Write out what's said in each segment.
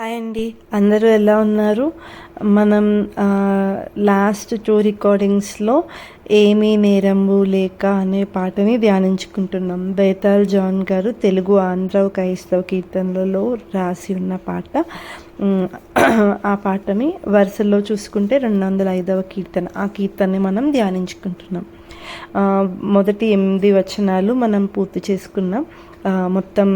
Hi అండి. అందరూ ఎలా ఉన్నారు? మనం లాస్ట్ టూ రికార్డింగ్స్లో ఏమీ నేరంబు లేక అనే పాటని ధ్యానించుకుంటున్నాం. బేతాల్ జాన్ గారు తెలుగు ఆంధ్ర క్రైస్తవ కీర్తనలలో రాసి ఉన్న పాట. ఆ పాటని వరుసలో చూసుకుంటే రెండు వందల ఐదవ కీర్తన. ఆ కీర్తనని మనం ధ్యానించుకుంటున్నాం. మొదటి ఎనిమిది వచనాలు మనం పూర్తి చేసుకున్నాం. మొత్తం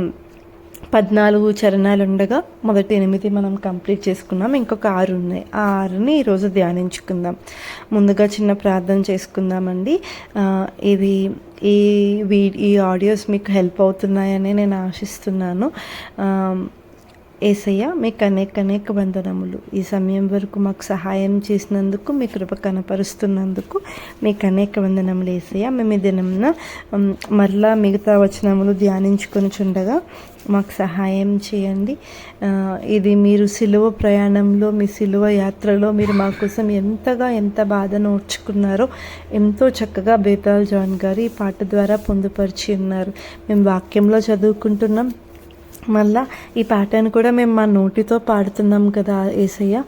పద్నాలుగు చరణాలు ఉండగా మొదటి ఎనిమిది మనం కంప్లీట్ చేసుకున్నాం. ఇంకొక ఆరు ఉన్నాయి. ఆ ఆరుని ఈరోజు ధ్యానించుకుందాం. ముందుగా చిన్న ప్రార్థన చేసుకుందామండి. ఇది ఈ వీ ఈ ఆడియోస్ మీకు హెల్ప్ అవుతున్నాయని నేను ఆశిస్తున్నాను. ఏసయ్య మీకు అనేక అనేక వందనములు. ఈ సమయం వరకు మాకు సహాయం చేసినందుకు మీ కృప కనపరుస్తున్నందుకు మీకు అనేక వందనములు ఏసయ్య. మేము ఈ దినంన మరలా మిగతా వచనములు ధ్యానించుకొని చుండగా మాకు సహాయం చేయండి. ఇది మీరు సిలువ ప్రయాణంలో మీ సిలువ యాత్రలో మీరు మా కోసం ఎంతగా ఎంత బాధను ఓర్చుకున్నారో ఎంతో చక్కగా బేతాల్ జాన్ గారు ఈ పాట ద్వారా పొందుపరిచి ఉన్నారు. మేము వాక్యంలో చదువుకుంటున్నాం. మళ్ళా ఈ ప్యాటర్న్ కూడా మేము మా నోటితో పాడుతున్నాం కదా ఏసయ్య.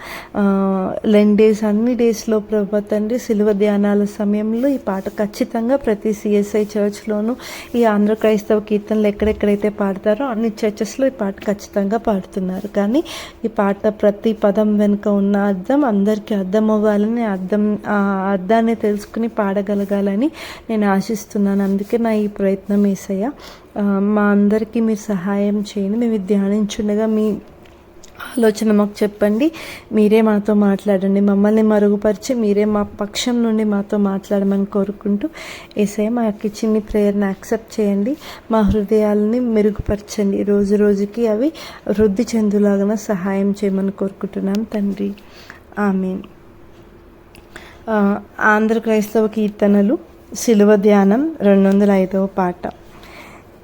లెన్ డేస్ అన్ని డేస్లో ప్రభుత్వ తండ్రి సిలువ ధ్యానాల సమయంలో ఈ పాట ఖచ్చితంగా ప్రతి సిఎస్ఐ చర్చ్లోనూ ఈ ఆంధ్ర క్రైస్తవ కీర్తనలు ఎక్కడెక్కడైతే పాడతారో అన్ని చర్చెస్లో ఈ పాట ఖచ్చితంగా పాడుతున్నారు. కానీ ఈ పాట ప్రతి పదం వెనుక ఉన్న అర్థం అందరికీ అర్థం అవ్వాలని అర్థం ఆ అర్థాన్ని తెలుసుకుని పాడగలగాలని నేను ఆశిస్తున్నాను. అందుకే నా ఈ ప్రయత్నం ఏసయ్య. మా అందరికీ మీరు సహాయం చేయండి. మేము ధ్యానించుండగా మీ ఆలోచన మాకు చెప్పండి. మీరే మాతో మాట్లాడండి. మమ్మల్ని మరుగుపరిచి మీరే మా పక్షం నుండి మాతో మాట్లాడమని కోరుకుంటూ ఏసఐ మాకు యొక్క చిన్ని ప్రేయర్ని యాక్సెప్ట్ చేయండి. మా హృదయాలని మెరుగుపరచండి. రోజు రోజుకి అవి వృద్ధి చెందులాగా సహాయం చేయమని కోరుకుంటున్నాం తండ్రి. ఆమె ఆంధ్ర క్రైస్తవ కీర్తనలు సిలువ ధ్యానం రెండు వందల ఐదవ పాట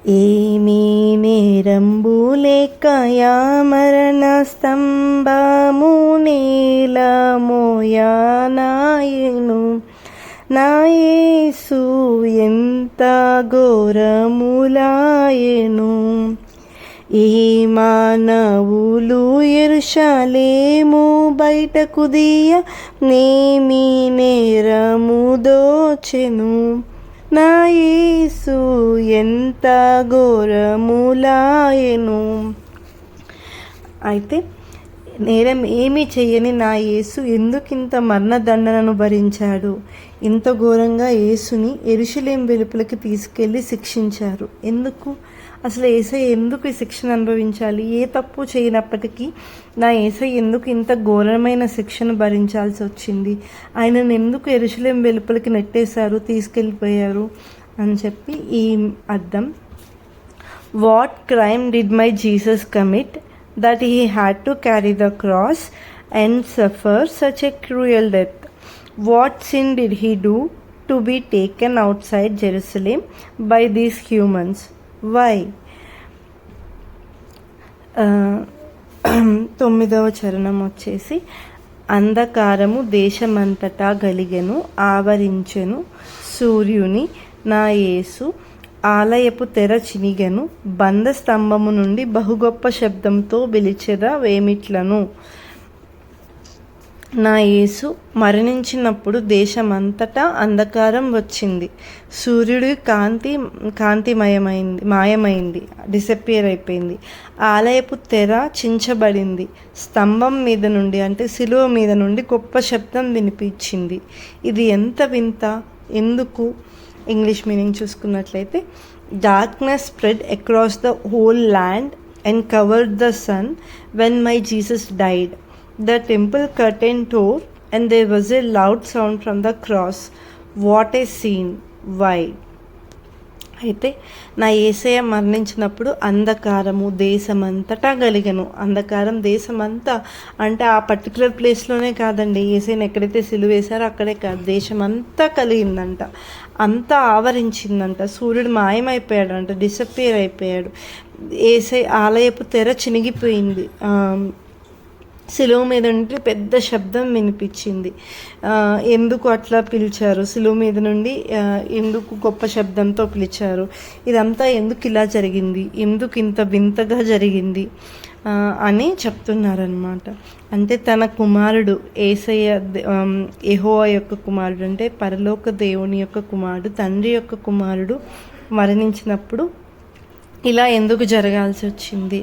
ఏమీ నేరంబు లేకయా మరణ స్తంభము నీలమోయానాయను నాయేసు ఎంత ఘోరములాయను. ఈ మానవులు ఎరుషలేము బయటకు దియ నేమి నేరము దోచెను. నా యేసు ఎంత ఘోరములాయను. అయితే నేరం ఏమీ చెయ్యని నా యేసు ఎందుకింత మరణదండనను భరించాడు? ఇంత ఘోరంగా యేసుని ఎరుషులేం వెలుపలికి తీసుకెళ్ళి శిక్షించారు. ఎందుకు? అసలు ఏసై ఎందుకు ఈ శిక్షణ అనుభవించాలి? ఏ తప్పు చేయనప్పటికీ నా ఏసై ఎందుకు ఇంత ఘోరమైన శిక్షను భరించాల్సి వచ్చింది? ఆయనను ఎందుకు ఎరుశలేం వెలుపలికి నెట్టేశారు? తీసుకెళ్ళిపోయారు? అని చెప్పి ఈ అర్థం. What crime did my Jesus commit that he had to carry the cross and suffer such a cruel death what sin did he do to be taken outside Jerusalem by these humans why? తొమ్మిదవ చరణం వచ్చేసి అంధకారము దేశమంతటా గలిగెను ఆవరించెను సూర్యుని నా యేసు ఆలయపు తెర చినిగెను బంధ స్తంభము నుండి బహుగొప్ప శబ్దంతో పిలిచెద వేమిట్లను నా యేసు మరణించినప్పుడు దేశమంతటా అంధకారం వచ్చింది. సూర్యుడి కాంతి కాంతిమయమైంది మాయమైంది డిసపియర్ అయిపోయింది. ఆలయపు తెర చించబడింది. స్తంభం మీద నుండి అంటే సిలువ మీద నుండి గొప్ప శబ్దం వినిపించింది. ఇది ఎంత వింత? ఎందుకు? ఇంగ్లీష్ మీనింగ్ చూసుకున్నట్లయితే darkness spread across the whole land and covered the sun when my Jesus died The temple curtain tore, and there was a loud sound from the cross. What a scene! Why? అయితే నా ఏసయ మరణించినప్పుడు అంధకారము దేశమంతటా కలిగను. అంధకారం దేశమంతా అంటే ఆ particular ప్లేస్లోనే కాదండి. ఏసైని ఎక్కడైతే సిలువేశారో అక్కడే కాదు దేశమంతా కలిగిందంట. అంతా ఆవరించిందంట. సూర్యుడు మాయమైపోయాడు అంట డిసప్పేర్ అయిపోయాడు. ఏసై ఆలయపు తెర చినిగిపోయింది. శిలువ మీద నుండి పెద్ద శబ్దం వినిపించింది. ఎందుకు అట్లా పిలిచారు? శిలువ మీద నుండి ఎందుకు గొప్ప శబ్దంతో పిలిచారు? ఇదంతా ఎందుకు ఇలా జరిగింది? ఎందుకు ఇంత వింతగా జరిగింది? అని చెప్తున్నారనమాట అంటే తన కుమారుడు ఏసయ్య ఎహోవా యొక్క కుమారుడు అంటే పరలోక దేవుని యొక్క కుమారుడు తండ్రి యొక్క కుమారుడు మరణించినప్పుడు ఇలా ఎందుకు జరగాల్సి వచ్చింది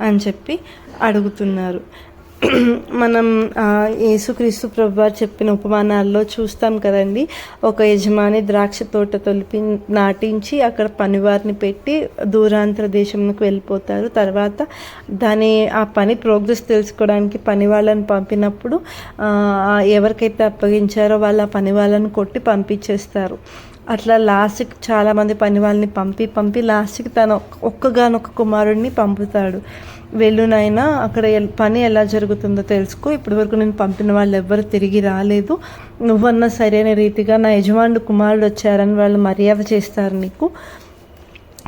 అని చెప్పి అడుగుతున్నారు. మనం యేసుక్రీస్తు ప్రభువారు చెప్పిన ఉపమానాల్లో చూస్తాం కదండి. ఒక యజమాని ద్రాక్ష తోట తొలిపి నాటించి అక్కడ పనివారిని పెట్టి దూరాంతర దేశంలోకి వెళ్ళిపోతారు. తర్వాత దాని ఆ పని ప్రోగ్రెస్ తెలుసుకోవడానికి పని వాళ్ళని పంపినప్పుడు ఎవరికైతే అప్పగించారో వాళ్ళు ఆ పని వాళ్ళని కొట్టి పంపించేస్తారు. అట్లా లాస్ట్కి చాలామంది పని వాళ్ళని పంపి పంపి లాస్ట్కి తన ఒక్కగానొక్క కుమారుడిని పంపుతాడు. వెళ్ళునైనా అక్కడ పని ఎలా జరుగుతుందో తెలుసుకో. ఇప్పటి వరకు నేను పంపిన వాళ్ళు ఎవ్వరు తిరిగి రాలేదు. నువ్వన్నా సరైన రీతిగా నా యజమానుడు కుమారుడు వచ్చారని వాళ్ళు మర్యాద చేస్తారు నీకు.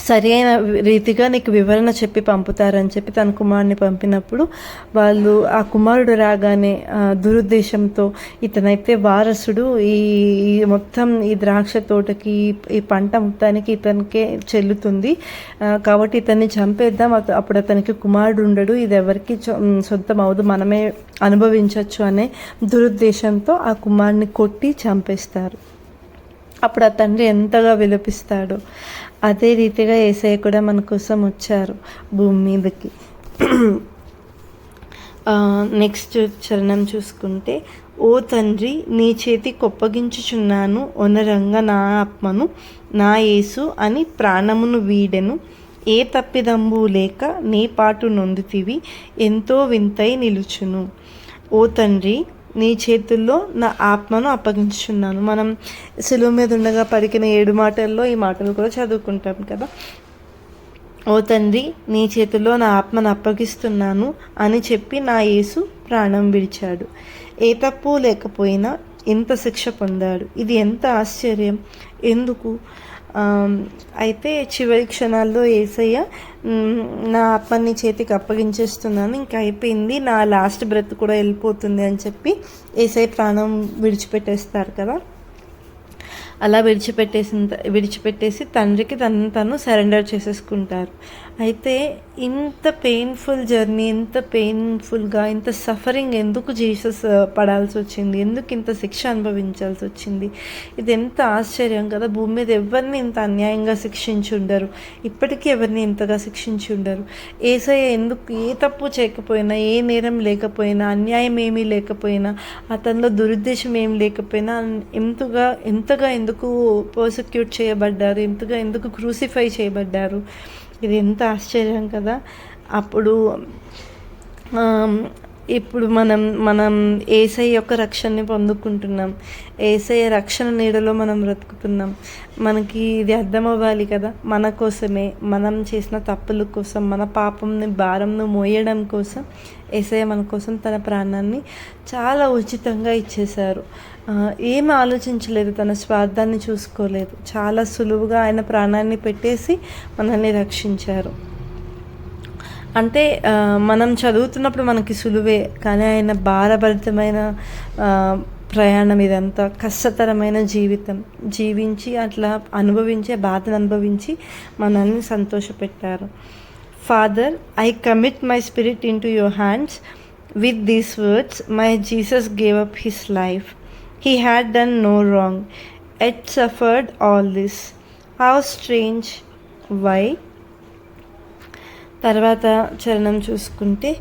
సరైన రీతిగా నీకు వివరణ చెప్పి పంపుతారని చెప్పి తన కుమారుని పంపినప్పుడు వాళ్ళు ఆ కుమారుడు రాగానే దురుద్దేశంతో ఇతనైతే వారసుడు ఈ మొత్తం ఈ ద్రాక్ష తోటకి ఈ- పంట మొత్తానికి ఇతనికే చెల్లుతుంది. కాబట్టి ఇతన్ని చంపేద్దాం. అప్పుడు అతనికి కుమారుడు ఉండడు. ఇది ఎవరికి సొంతం అవదు మనమే అనుభవించవచ్చు అనే దురుద్దేశంతో ఆ కుమారుని కొట్టి చంపేస్తారు. అప్పుడు ఆ తండ్రి ఎంతగా విలపిస్తాడు అదే రీతిగా ఏసయ్య కూడా మన కోసం వచ్చారు భూమి మీదకి. నెక్స్ట్ చరణం చూసుకుంటే ఓ తండ్రి నీ చేతి కొప్పగించుచున్నాను ఒనరంగా నా ఆత్మను నా యేసు అని ప్రాణమును వీడెను. ఏ తప్పిదంబు లేక నీ పాటు నొందుతివి ఎంతో వింతై నిలుచును. ఓ తండ్రి నీ చేతుల్లో నా ఆత్మను అప్పగించున్నాను మనం సులువు మీద ఉండగా పలికిన ఏడు మాటల్లో ఈ మాటలు కూడా చదువుకుంటాం కదా? ఓ తండ్రి నీ చేతుల్లో నా ఆత్మను అప్పగిస్తున్నాను అని చెప్పి నా యేసు ప్రాణం విడిచాడు. ఏ తప్పు లేకపోయినా ఎంత శిక్ష పొందాడు. ఇది ఎంత ఆశ్చర్యం! ఎందుకు? అయితే చివరి క్షణాల్లో ఏసయ్య నా అప్పని చేతికి అప్పగించేస్తున్నాను ఇంకా అయిపోయింది నా లాస్ట్ బ్రెత్ కూడా వెళ్ళిపోతుంది అని చెప్పి ఏసై ప్రాణం విడిచిపెట్టేస్తారు కదా. అలా విడిచిపెట్టేసిన విడిచిపెట్టేసి తండ్రికి తను తను సరెండర్ చేసేసుకుంటారు. అయితే ఇంత పెయిన్ఫుల్ జర్నీ ఇంత పెయిన్ఫుల్గా ఇంత సఫరింగ్ ఎందుకు జీసస్ పడాల్సి వచ్చింది? ఎందుకు ఇంత శిక్ష అనుభవించాల్సి వచ్చింది? ఇది ఎంత ఆశ్చర్యం కదా! భూమి మీద ఎవరిని ఇంత అన్యాయంగా శిక్షించి ఉండరు? ఇప్పటికీ ఎవరిని ఇంతగా శిక్షించి ఉండరు? ఏసయ్య ఎందుకు ఏ తప్పు చేయకపోయినా ఏ నేరం లేకపోయినా అన్యాయం ఏమీ లేకపోయినా అతనిలో దురుద్దేశం ఏం లేకపోయినా ఎంతగా ఎంతగా ఎందుకు ఎందుకు పర్సిక్యూట్ చేయబడ్డారు? ఎంతగా ఎందుకు క్రూసిఫై చేయబడ్డారు? ఇది ఎంత ఆశ్చర్యం కదా. అప్పుడు ఇప్పుడు మనం మనం ఏసై యొక్క రక్షణని పొందుకుంటున్నాం. ఏసై రక్షణ నీడలో మనం బ్రతుకుతున్నాం. మనకి ఇది అర్థమవ్వాలి కదా. మన కోసమే మనం చేసిన తప్పుల కోసం మన పాపంని భారంను మోయడం కోసం ఏసై మన కోసం తన ప్రాణాన్ని చాలా ఉచితంగా ఇచ్చేశారు. ఏం ఆలోచించలేదు తన స్వార్థాన్ని చూసుకోలేదు. చాలా సులువుగా ఆయన ప్రాణాన్ని పెట్టేసి మనల్ని రక్షించారు. అంటే మనం చదువుతున్నప్పుడు మనకి సులువే కానీ ఆయన భారభరితమైన ప్రయాణం ఇదంతా కష్టతరమైన జీవితం. జీవించి అట్లా అనుభవించే బాధను అనుభవించి మనల్ని సంతోషపెట్టారు. Father I commit my spirit into your hands with these words my Jesus gave up his life he had done no wrong yet suffered all this how strange why తర్వాత చరణం చూసుకుంటే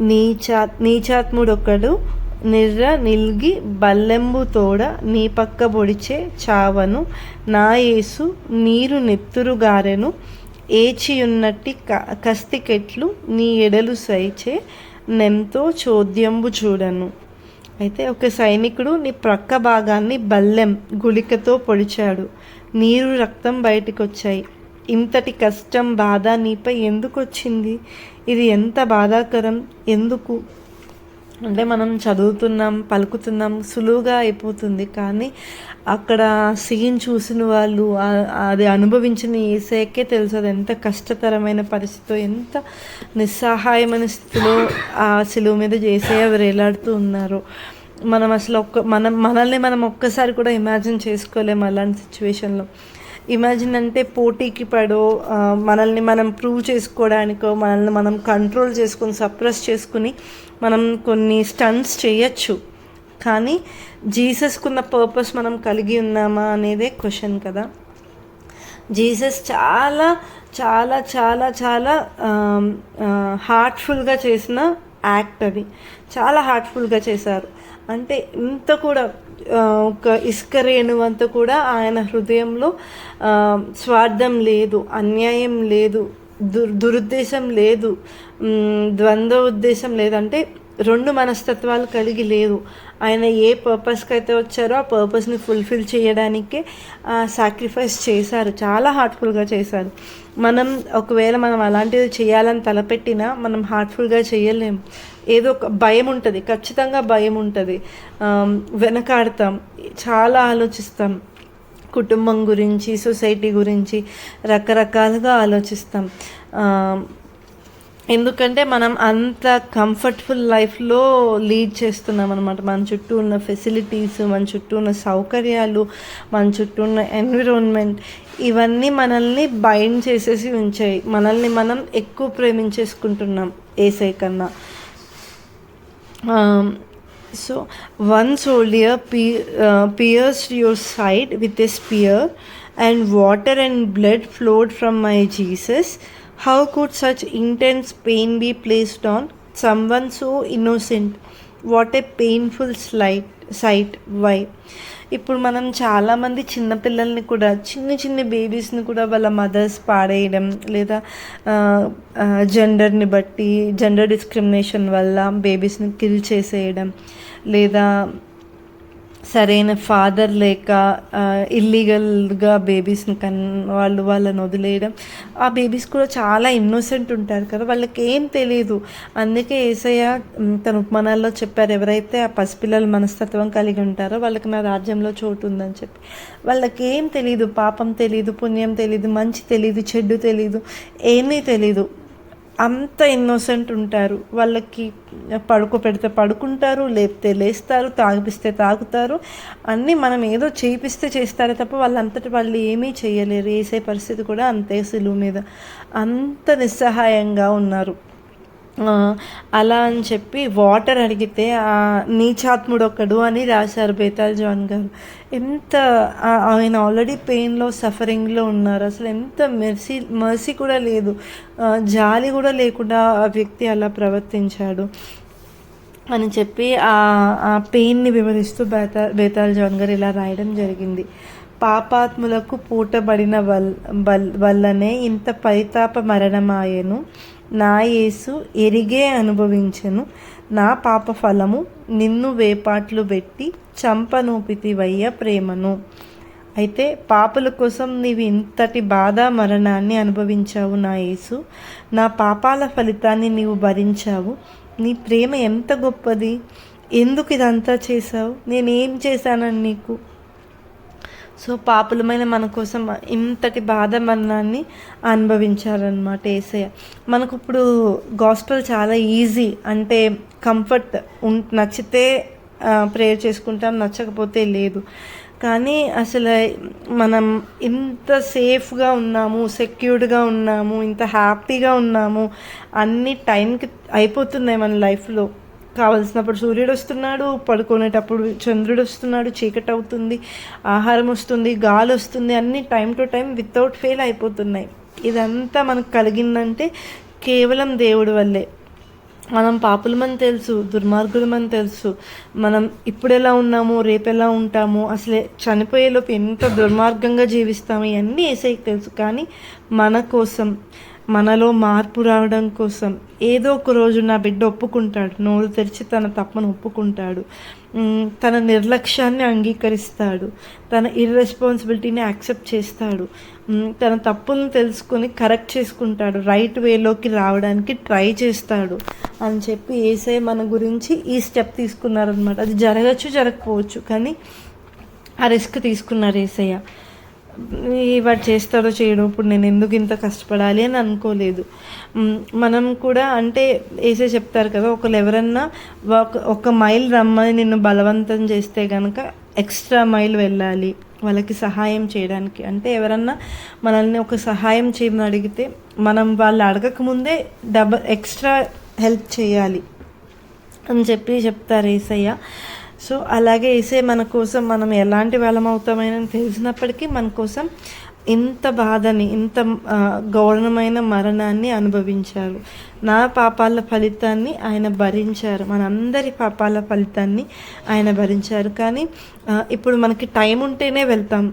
నీచా నీచాత్ముడొకడు నిర్ర నిల్గి బల్లెంబు తోడ నీ పక్క పొడిచే చావను. నా యేసు నీరు నెత్తురుగారెను. ఏచియున్నట్టి క కస్తికెట్లు నీ ఎడలు సైచే నెంతో చోద్యంబు చూడను. అయితే ఒక సైనికుడు నీ ప్రక్క భాగాన్ని బల్లెం గుళికతో పొడిచాడు. నీరు రక్తం బయటకొచ్చాయి. వచ్చాయి ఇంతటి కష్టం బాధ నీపై ఎందుకు వచ్చింది ఇది ఎంత బాధాకరం? ఎందుకు? అంటే మనం చదువుతున్నాం పలుకుతున్నాం సులువుగా అయిపోతుంది. కానీ అక్కడ సీన్ చూసిన వాళ్ళు అది అనుభవించిన ఏసేకే తెలుసు అది ఎంత కష్టతరమైన పరిస్థితితో ఎంత నిస్సహాయమైన స్థితిలో ఆ సిలువ మీద చేసే వేలాడుతూ ఉన్నారు. మనం అసలు ఒక్క మనం మనల్ని మనం ఒక్కసారి కూడా ఇమాజిన్ చేసుకోలేము అలాంటి సిచ్యువేషన్లో. ఇమాజిన్ అంటే పోటీకి పడో మనల్ని మనం ప్రూవ్ చేసుకోవడానికో మనల్ని మనం కంట్రోల్ చేసుకొని సప్రెస్ చేసుకుని మనం కొన్ని స్టంట్స్ చేయొచ్చు. కానీ జీసస్కున్న పర్పస్ మనం కలిగి ఉన్నామా అనేదే క్వశ్చన్ కదా. జీసస్ చాలా చాలా చాలా చాలా హార్ట్ఫుల్గా చేసిన యాక్ట్ అది. చాలా హార్ట్ఫుల్గా చేశారు. అంటే ఇంత కూడా ఒక ఇసుక రేణువంత కూడా ఆయన హృదయంలో స్వార్థం లేదు అన్యాయం లేదు దుర్ దురుద్దేశం లేదు ద్వంద్వ ఉద్దేశం లేదంటే రెండు మనస్తత్వాలు కలిగి లేదు. ఆయన ఏ పర్పస్కి అయితే వచ్చారో ఆ పర్పస్ని ఫుల్ఫిల్ చేయడానికే సాక్రిఫైస్ చేశారు. చాలా హార్ట్ఫుల్గా చేశారు. మనం ఒకవేళ మనం అలాంటిది చేయాలని తలపెట్టినా మనం హార్ట్ఫుల్గా చేయలేం. ఏదో ఒక భయం ఉంటుంది. ఖచ్చితంగా భయం ఉంటుంది. వెనకాడతాం. చాలా ఆలోచిస్తాం. కుటుంబం గురించి సొసైటీ గురించి రకరకాలుగా ఆలోచిస్తాం. ఎందుకంటే మనం అంత కంఫర్టబుల్ లైఫ్లో లీడ్ చేస్తున్నాం అనమాట మన చుట్టూ ఉన్న ఫెసిలిటీస్ మన చుట్టూ ఉన్న సౌకర్యాలు మన చుట్టూ ఉన్న ఎన్విరాన్మెంట్ ఇవన్నీ మనల్ని బైండ్ చేసేసి ఉంచాయి. మనల్ని మనం ఎక్కువ ప్రేమించేసుకుంటున్నాం ఏసై కన్నా. So one one P pierce your side with a spear and water and blood flowed from my Jesus. How could such intense pain be placed on someone so innocent? What a painful slight sight why ఇప్పుడు మనం చాలామంది చిన్నపిల్లల్ని కూడా చిన్న చిన్న బేబీస్ని కూడా వాళ్ళ mothers పాడేయడం లేదా జెండర్ని బట్టి జెండర్ డిస్క్రిమినేషన్ వల్ల బేబీస్ని కిల్ చేసేయడం లేదా సరైన ఫాదర్ లేక ఇల్లీగల్గా బేబీస్ని కన్ వాళ్ళు వాళ్ళని వదిలేయడం. ఆ బేబీస్ కూడా చాలా ఇన్నోసెంట్ ఉంటారు కదా. వాళ్ళకి ఏం తెలియదు అందుకే ఏసయ్య తన ఉపమానాల్లో చెప్పారు ఎవరైతే ఆ పసిపిల్లల మనస్తత్వం కలిగి ఉంటారో వాళ్ళకి నా రాజ్యంలో చోటు ఉందని చెప్పి. వాళ్ళకి ఏం తెలియదు పాపం తెలియదు పుణ్యం తెలియదు మంచి తెలియదు చెడ్డు తెలియదు ఏమీ తెలియదు అంత ఇన్నోసెంట్ ఉంటారు. వాళ్ళకి పడుకో పెడితే పడుకుంటారు లేపితే లేస్తారు తాగిపిస్తే తాగుతారు. అన్నీ మనం ఏదో చేయిపిస్తే చేస్తారే తప్ప వాళ్ళంతటి వాళ్ళు ఏమీ చేయలేరు. వేసే పరిస్థితి కూడా అంతే సులువు మీద. అంత నిస్సహాయంగా ఉన్నారు. అలా అని చెప్పి వాటర్ అడిగితే ఆ నీచాత్ముడు ఒకడు అని రాశారు బేతాల్ జాన్ గారు. ఎంత ఆయన ఆల్రెడీ పెయిన్లో సఫరింగ్లో ఉన్నారు. అసలు ఎంత మెర్సీ మర్సీ కూడా లేదు. జాలి కూడా లేకుండా ఆ వ్యక్తి అలా ప్రవర్తించాడు అని చెప్పి ఆ పెయిన్ని వివరిస్తూ బేతా బేతాల్ జాన్ గారు ఇలా రాయడం జరిగింది. పాపాత్ములకు పూటబడిన వల్ వల్ వల్లనే ఇంత పరితాప మరణమాయను నా యేసు ఎరిగే అనుభవించెను. నా పాప ఫలము నిన్ను వేపాట్లు పెట్టి చంపనూపితివయ్య ప్రేమను. అయితే పాపల కోసం నీవు ఇంతటి బాధ మరణాన్ని అనుభవించావు నా యేసు. నా పాపాల ఫలితాన్ని నీవు భరించావు. నీ ప్రేమ ఎంత గొప్పది? ఎందుకు ఇదంతా చేశావు? నేనేం చేశానని నీకు సో పాపులమైన మన కోసం ఇంతటి బాధ మరణాన్ని అనుభవించారనమాట ఏసయ్య. మనకు ఇప్పుడు గాస్పల్ చాలా ఈజీ అంటే కంఫర్ట్ ఉం నచ్చితే ప్రేయర్ చేసుకుంటాం నచ్చకపోతే లేదు. కానీ అసలు మనం ఇంత సేఫ్గా ఉన్నాము సెక్యూర్డ్గా ఉన్నాము ఇంత హ్యాపీగా ఉన్నాము అన్ని టైంకి అయిపోతున్నాయి మన లైఫ్లో కావలసినప్పుడు సూర్యుడు వస్తున్నాడు పడుకునేటప్పుడు చంద్రుడు వస్తున్నాడు చీకటి అవుతుంది ఆహారం వస్తుంది గాలి వస్తుంది అన్ని time to time without fail అయిపోతున్నాయి. ఇదంతా మనకు కలిగిందంటే కేవలం దేవుడి వల్లే. మనం పాపులమని తెలుసు దుర్మార్గులమని తెలుసు. మనం ఇప్పుడు ఎలా ఉన్నాము రేపు ఎలా ఉంటాము అసలే చనిపోయేలోపు ఎంత దుర్మార్గంగా జీవిస్తాము ఇవన్నీ ఏసైకి తెలుసు. కానీ మన కోసం మనలో మార్పు రావడం కోసం ఏదో ఒక రోజు నా బిడ్డ ఒప్పుకుంటాడు. నోరు తెరిచి తన తప్పును ఒప్పుకుంటాడు. తన నిర్లక్ష్యాన్ని అంగీకరిస్తాడు. తన ఇర్రెస్పాన్సిబిలిటీని యాక్సెప్ట్ చేస్తాడు. తన తప్పును తెలుసుకొని కరెక్ట్ చేసుకుంటాడు. రైట్ వేలోకి రావడానికి ట్రై చేస్తాడు అని చెప్పి ఏసై మన గురించి ఈ స్టెప్ తీసుకున్నారనమాట అది జరగచ్చు జరగకపోవచ్చు కానీ ఆ రిస్క్ తీసుకున్నారు ఏసయ్య. వాడు చేస్తాడో చేయడం ఇప్పుడు నేను ఎందుకు ఇంత కష్టపడాలి అని అనుకోలేదు. మనం కూడా అంటే వేసే చెప్తారు కదా ఒకరు ఎవరన్నా ఒక ఒక మైల్ రమ్మని నిన్ను బలవంతం చేస్తే కనుక ఎక్స్ట్రా మైల్ వెళ్ళాలి వాళ్ళకి సహాయం చేయడానికి. అంటే ఎవరన్నా మనల్ని ఒక సహాయం చేయమని అడిగితే మనం వాళ్ళు అడగకముందే డబల్ ఎక్స్ట్రా హెల్ప్ చేయాలి అని చెప్పి చెప్తారు ఏసయ్య. సో అలాగే ఏసే మన కోసం మనం ఎలాంటి వాళ్ళం తెలిసినప్పటికీ మన కోసం ఇంత బాధని ఇంత గౌరవమైన మరణాన్ని అనుభవించారు. నా పాపాల ఫలితాన్ని ఆయన భరించారు. మనందరి పాపాల ఫలితాన్ని ఆయన భరించారు. కానీ ఇప్పుడు మనకి టైం ఉంటేనే వెళ్తాం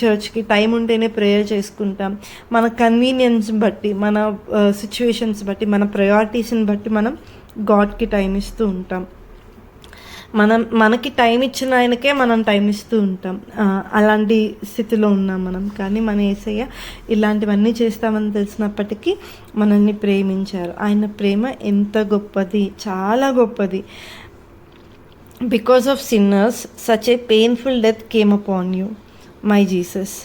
చర్చ్కి. టైం ఉంటేనే ప్రేయర్ చేసుకుంటాం. మన కన్వీనియన్స్ బట్టి మన సిచ్యువేషన్స్ బట్టి మన ప్రయారిటీస్ని బట్టి మనం గాడ్కి టైం ఇస్తూ ఉంటాం. మనం మనకి టైం ఇచ్చిన ఆయనకే మనం టైం ఇస్తూ ఉంటాం. అలాంటి స్థితిలో ఉన్నాం మనం. కానీ మన ఏసయ్య ఇలాంటివన్నీ చేస్తామని తెలిసినప్పటికీ మనల్ని ప్రేమించారు. ఆయన ప్రేమ ఎంత గొప్పది చాలా గొప్పది. Because of sinners such a painful death came upon you my Jesus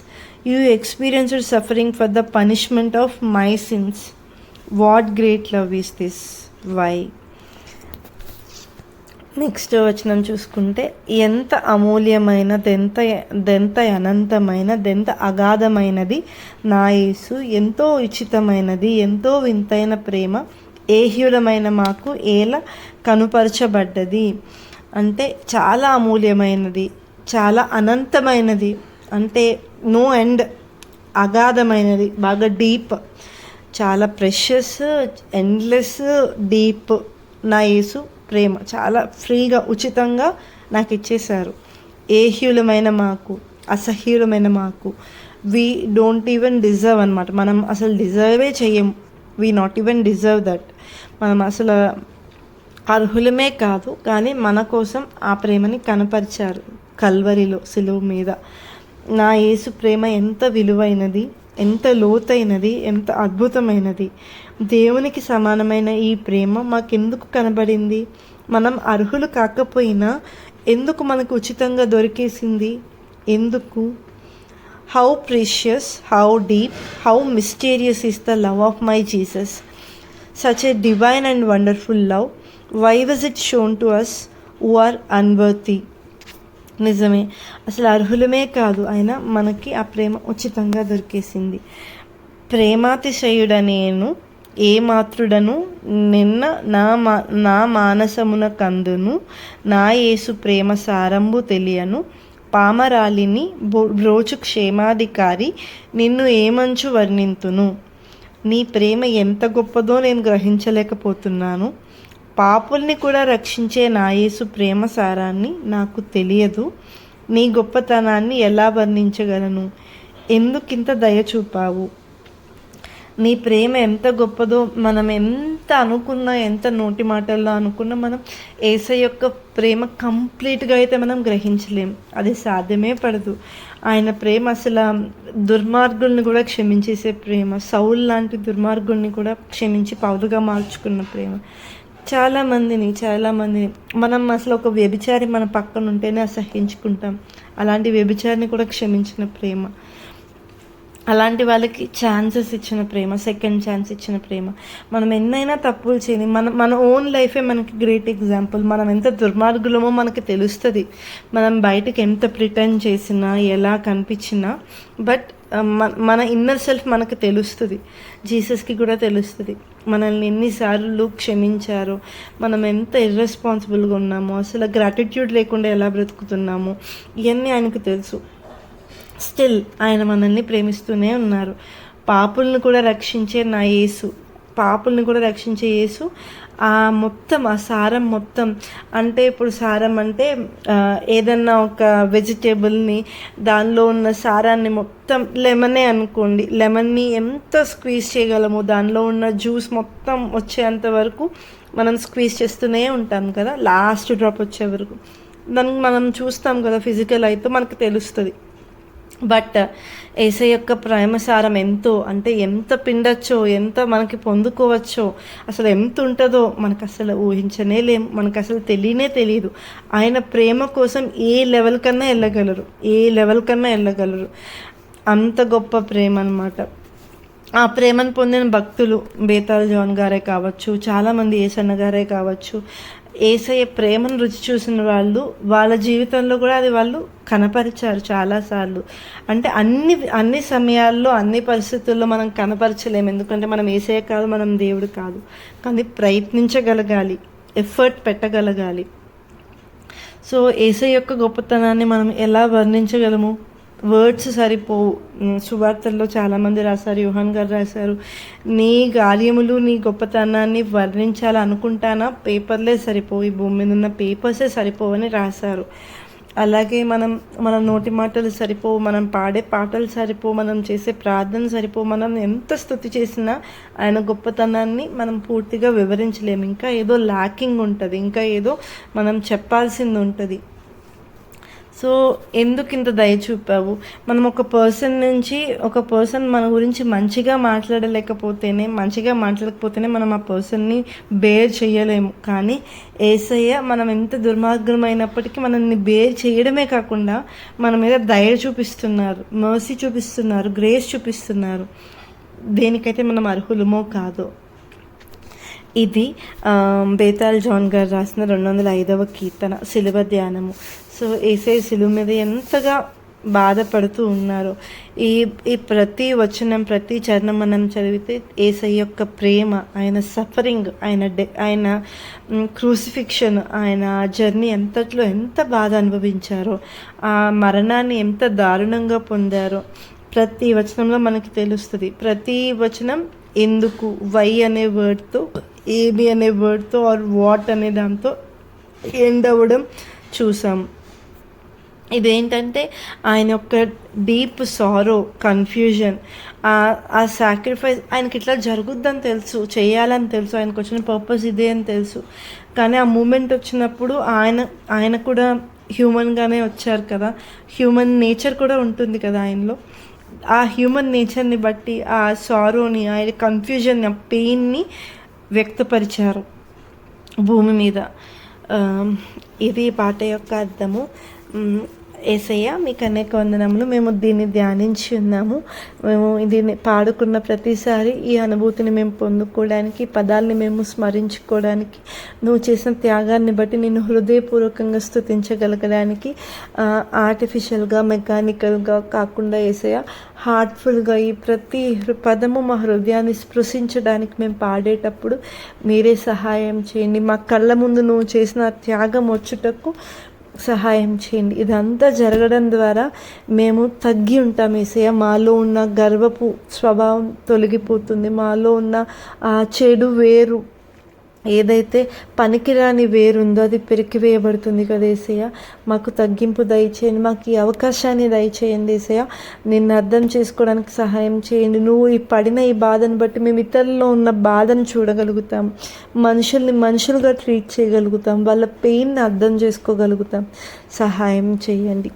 you experienced suffering for the punishment of my sins what great love is this why next వచనం చూసుకుంటే ఎంత అమూల్యమైన దెంత దెంత అనంతమైన దెంత అగాధమైనది నా యేసు ఎంతో ఉచితమైనది ఎంతో వింతైన ప్రేమ ఏహ్యులమైన మాకు ఏల కనుపరచబడ్డది. అంటే చాలా అమూల్యమైనది చాలా అనంతమైనది అంటే నో ఎండ్ అగాధమైనది బాగా డీప్ చాలా ప్రెషస్ ఎండ్లెస్ డీప్ నా యేసు. ప్రేమ. చాలా ఫ్రీగా ఉచితంగా నాకు ఇచ్చేశారు. ఏహ్యులమైన మాకు అసహ్యులమైన మాకు. వీ డోంట్ ఈవెన్ డిజర్వ్ అనమాట మనం అసలు డిజర్వే చెయ్యం. We not even deserve that మనం అసలు అర్హులమే కాదు కానీ మన కోసం ఆ ప్రేమని కనపరిచారు కల్వరిలో సిలువు మీద. నా యేసు ప్రేమ ఎంత విలువైనది. ఎంత లోతైనది ఎంత అద్భుతమైనది. దేవునికి సమానమైన ఈ ప్రేమ మాకెందుకు కనబడింది? మనం అర్హులు కాకపోయినా ఎందుకు మనకు ఉచితంగా దొరికేసింది? ఎందుకు? How precious how deep how mysterious is the love of my Jesus such a divine and wonderful love why was it shown to us who are unworthy నిజమే. అసలు అర్హులమే కాదు. ఆయన మనకి ఆ ప్రేమ ఉచితంగా దొరికేసింది. ప్రేమాతిశయుడనేను ఏ మాతృడను నిన్న నా మా నా మానసమున కందును నా యేసు ప్రేమ సారంబు తెలియను పామరాలిని బ్రోచు క్షేమాధికారి నిన్ను ఏమంచు వర్ణింతును? నీ ప్రేమ ఎంత గొప్పదో నేను గ్రహించలేకపోతున్నాను. పాపుల్ని కూడా రక్షించే నా యేసు ప్రేమ సారాన్ని నాకు తెలియదు. నీ గొప్పతనాన్ని ఎలా వర్ణించగలను? ఎందుకింత దయ చూపావు? నీ ప్రేమ ఎంత గొప్పదో మనం ఎంత అనుకున్నా ఎంత నోటి మాటల్లో అనుకున్నా మనం ఏసై యొక్క ప్రేమ కంప్లీట్గా అయితే మనం గ్రహించలేం. అది సాధ్యమే పడదు. ఆయన ప్రేమ అసలు దుర్మార్గుల్ని కూడా క్షమించేసే ప్రేమ సౌల్ లాంటి దుర్మార్గుల్ని కూడా క్షమించి పౌరుగా మార్చుకున్న ప్రేమ. చాలామందిని చాలామందిని మనం అసలు ఒక వ్యభిచారి మన పక్కన ఉంటేనే అసహించుకుంటాం. అలాంటి వ్యభిచారిని కూడా క్షమించిన ప్రేమ. అలాంటి వాళ్ళకి ఛాన్సెస్ ఇచ్చిన ప్రేమ సెకండ్ ఛాన్స్ ఇచ్చిన ప్రేమ. మనం ఎన్నైనా తప్పులు చేయని మన మన ఓన్ లైఫే మనకి గ్రేట్ ఎగ్జాంపుల్ మనం ఎంత దుర్మార్గులమో మనకి తెలుస్తుంది. మనం బయటకు ఎంత ప్రిటర్న్ చేసినా ఎలా కనిపించినా బట్ మన ఇన్నర్ సెల్ఫ్ మనకు తెలుస్తుంది. జీసస్కి కూడా తెలుస్తుంది. మనల్ని ఎన్నిసార్లు క్షమించారో మనం ఎంత ఇర్రెస్పాన్సిబుల్గా ఉన్నామో అసలు గ్రాటిట్యూడ్ లేకుండా ఎలా బ్రతుకుతున్నామో ఇవన్నీ ఆయనకు తెలుసు. స్టిల్ ఆయన మనల్ని ప్రేమిస్తూనే ఉన్నారు. పాపుల్ని కూడా రక్షించే నా యేసు పాపుల్ని కూడా రక్షించే యేసు ఆ మొత్తం ఆ సారం మొత్తం అంటే ఇప్పుడు సారం అంటే ఏదన్నా ఒక వెజిటేబుల్ని దానిలో ఉన్న సారాన్ని మొత్తం లెమనే అనుకోండి. లెమన్ని ఎంత స్క్వీజ్ చేయగలము దానిలో ఉన్న జ్యూస్ మొత్తం వచ్చేంత వరకు మనం స్క్వీజ్ చేస్తూనే ఉంటాం కదా లాస్ట్ డ్రాప్ వచ్చే వరకు. దానికి మనం చూస్తాం కదా ఫిజికల్ అయితే మనకు తెలుస్తుంది. బట్ uh, ఏసై యొక్క ప్రేమసారం ఎంతో? అంటే ఎంత పిండొచ్చో ఎంత మనకి పొందుకోవచ్చో అసలు ఎంత ఉంటుందో మనకు అసలు ఊహించనే లేము మనకు అసలు తెలియనే తెలియదు. ఆయన ప్రేమ కోసం ఏ లెవెల్ కన్నా వెళ్ళగలరు? ఏ లెవెల్ కన్నా వెళ్ళగలరు? అంత గొప్ప ప్రేమ అనమాట ఆ ప్రేమను పొందిన భక్తులు బేతాల్ జాన్ గారే కావచ్చు చాలామంది ఏసన్న గారే కావచ్చు ఏసయ్య ప్రేమను రుచి చూసిన వాళ్ళు వాళ్ళ జీవితంలో కూడా అది వాళ్ళు కనపరిచారు చాలాసార్లు. అంటే అన్ని అన్ని సమయాల్లో అన్ని పరిస్థితుల్లో మనం కనపరచలేము. ఎందుకంటే మనం ఏసయ్య కాదు మనం దేవుడు కాదు. కానీ ప్రయత్నించగలగాలి ఎఫర్ట్ పెట్టగలగాలి. సో ఏసై యొక్క గొప్పతనాన్ని మనం ఎలా వర్ణించగలము? వర్డ్స్ సరిపోవు. సువార్తల్లో చాలామంది రాశారు యుహాన్ గారు రాశారు. నీ కార్యములు నీ గొప్పతనాన్ని వర్ణించాలనుకుంటానా? పేపర్లే సరిపోవు. ఈ భూమి మీద ఉన్న పేపర్సే సరిపోవని రాశారు. అలాగే మనం మన నోటి మాటలు సరిపోవు మనం పాడే పాటలు సరిపో మనం చేసే ప్రార్థన సరిపో మనం ఎంత స్థుతి చేసినా ఆయన గొప్పతనాన్ని మనం పూర్తిగా వివరించలేము. ఇంకా ఏదో ల్యాకింగ్ ఉంటుంది. ఇంకా ఏదో మనం చెప్పాల్సింది ఉంటుంది. సో ఎందుకు ఇంత దయ చూపావు? మనం ఒక పర్సన్ నుంచి ఒక పర్సన్ మన గురించి మంచిగా మాట్లాడలేకపోతేనే మంచిగా మాట్లాడకపోతేనే మనం ఆ పర్సన్ని బేర్ చేయలేము. కానీ ఏసయ్య మనం ఎంత దుర్మార్గమైనప్పటికీ మనల్ని బేర్ చేయడమే కాకుండా మన మీద దయ చూపిస్తున్నారు మర్సీ చూపిస్తున్నారు గ్రేస్ చూపిస్తున్నారు. దేనికైతే మనం అర్హులమో కాదో. ఇది బేతాల్ జాన్ గారు రాసిన రెండు వందల ఐదవ కీర్తన శిలువ ధ్యానము. సో ఏసై శిలువ మీద ఎంతగా బాధపడుతూ ఉన్నారు. ఈ ఈ ప్రతి వచనం ప్రతి చరణం మనం చదివితే ఏసై యొక్క ప్రేమ ఆయన సఫరింగ్ ఆయన డె ఆయన క్రూసిఫిక్షన్ ఆయన జర్నీ ఎంతట్లో ఎంత బాధ అనుభవించారో ఆ మరణాన్ని ఎంత దారుణంగా పొందారో ప్రతి వచనంలో మనకి తెలుస్తుంది. ప్రతి వచనం ఎందుకు వై అనే వర్డ్తో ఏబి అనే వర్డ్తో ఆర్ వాట్ అనే దాంతో ఎండ్ అవ్వడం చూసాం. ఇదేంటంటే ఆయన యొక్క డీప్ సారో కన్ఫ్యూజన్ ఆ సాక్రిఫైస్ ఆయనకి ఇట్లా జరుగుద్దని తెలుసు చేయాలని తెలుసు ఆయనకు వచ్చిన పర్పస్ ఇదే అని తెలుసు. కానీ ఆ మూమెంట్ వచ్చినప్పుడు ఆయన ఆయన కూడా హ్యూమన్గానే వచ్చారు కదా. హ్యూమన్ నేచర్ కూడా ఉంటుంది కదా ఆయనలో. ఆ హ్యూమన్ నేచర్ని బట్టి ఆ సారోని ఆయన కన్ఫ్యూజన్ ఆ పెయిన్ని వ్యక్తపరిచారు భూమి మీద. ఇది పాట యొక్క అర్థము. ఏసయ్య మీకు అనేక వందనములు మేము దీన్ని ధ్యానించి ఉన్నాము. మేము దీన్ని పాడుకున్న ప్రతిసారి ఈ అనుభూతిని మేము పొందుకోవడానికి పదాలని మేము స్మరించుకోవడానికి నువ్వు చేసిన త్యాగాన్ని బట్టి నేను హృదయపూర్వకంగా స్థుతించగలగడానికి ఆర్టిఫిషియల్గా మెకానికల్గా కాకుండా ఏసయ్య హార్ట్ఫుల్గా ఈ ప్రతి పదము మా హృదయాన్ని స్పృశించడానికి మేము పాడేటప్పుడు మీరే సహాయం చేయండి. మా కళ్ళ ముందు నువ్వు చేసిన త్యాగం వచ్చుటకు సహాయం చేయండి. ఇదంతా జరగడం ద్వారా మేము తగ్గి ఉంటాం ఏసయ్య. మాలో ఉన్న గర్వపు స్వభావం తొలగిపోతుంది. మాలో ఉన్న ఆ చెడు వేరు ఏదైతే పనికిరాని వేరుందో అది పెరికివేయబడుతుంది కదా ఏసయ్య. మాకు తగ్గింపు దయచేయండి మాకు ఈ అవకాశాన్ని దయచేయండి ఏసయ్య. నిన్ను అర్థం చేసుకోవడానికి సహాయం చేయండి. నువ్వు ఈ పడిన ఈ బాధను బట్టి మేము ఇతరుల్లో ఉన్న బాధను చూడగలుగుతాం. మనుషుల్ని మనుషులుగా ట్రీట్ చేయగలుగుతాం. వాళ్ళ పెయిన్ని అర్థం చేసుకోగలుగుతాం. సహాయం చేయండి.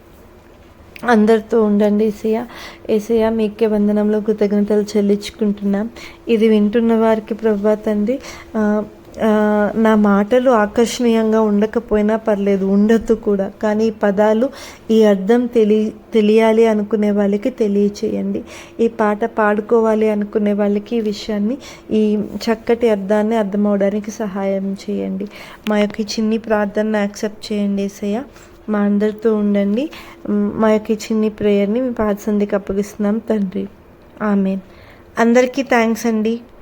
అందరితో ఉండండి ఏసయ్య. ఏసయ్య మీకే వందనంలో కృతజ్ఞతలు చెల్లించుకుంటున్నాం. ఇది వింటున్న వారికి ప్రభా తండ్రి నా మాటలు ఆకర్షణీయంగా ఉండకపోయినా పర్లేదు ఉండొద్దు కూడా. కానీ ఈ పదాలు ఈ అర్థం తెలి తెలియాలి అనుకునే వాళ్ళకి తెలియచేయండి. ఈ పాట పాడుకోవాలి అనుకునే వాళ్ళకి ఈ విషయాన్ని ఈ చక్కటి అర్థాన్ని అర్థమవడానికి సహాయం చేయండి. మా యొక్క చిన్ని ప్రార్థనను యాక్సెప్ట్ చేయండి ఏసయ్య. మా అందరితో ఉండండి. మా యొక్క చిన్ని ప్రేయర్ని మీ పాదసంధికి అప్పగిస్తున్నాం తండ్రి. ఆమె అందరికీ థ్యాంక్స్ అండి.